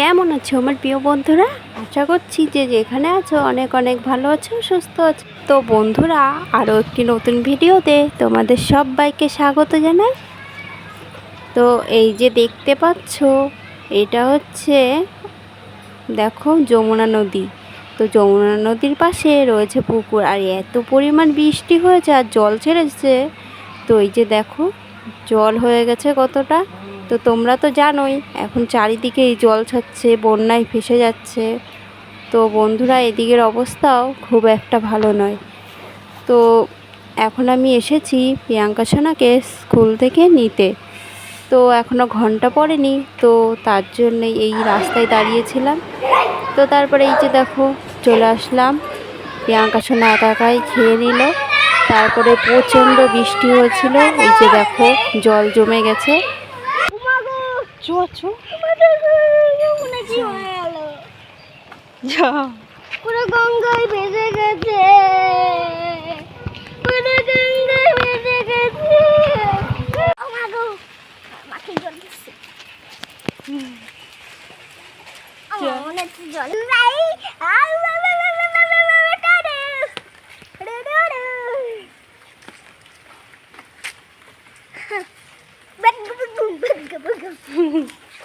কেমন আছো আমার প্রিয় বন্ধুরা? আশা করছি যে যেখানে আছো অনেক অনেক ভালো আছো, সুস্থ আছো। তো বন্ধুরা, আরও একটি নতুন ভিডিওতে তোমাদের সব বাইকে স্বাগত জানাই। তো এই যে দেখতে পাচ্ছ, এটা হচ্ছে, দেখো যমুনা নদী। তো যমুনা নদীর পাশে রয়েছে পুকুর, আর এত পরিমাণ বৃষ্টি হয়েছে আর জল ছেড়েছে। তো এই যে দেখো, জল হয়ে গেছে কতটা। তো তোমরা তো জানোই, এখন চারিদিকে এই জল ছাড়ছে বন্যায় ভেসে যাচ্ছে। তো বন্ধুরা, এদিকের অবস্থাও খুব একটা ভালো নয়। তো এখন আমি এসেছি প্রিয়াঙ্কা সোনাকে স্কুল থেকে নিতে। তো এখনও ঘণ্টা পড়েনি, তো তার জন্যই এই রাস্তায় দাঁড়িয়েছিলাম। তো তারপরে এই যে দেখো, চলে আসলাম। প্রিয়াঙ্কা সোনা একা একাই খেয়ে নিল। তারপরে প্রচণ্ড বৃষ্টি হয়েছিল, এই যে দেখো, জল জমে গেছে। চো চো যা পুরো গঙ্গায় ভেসে গেছে পুরো গঙ্গায় ভেসে গেছে আমাগো মাকে জল দিচ্ছে আমার জল নাই আর বাবা Burger.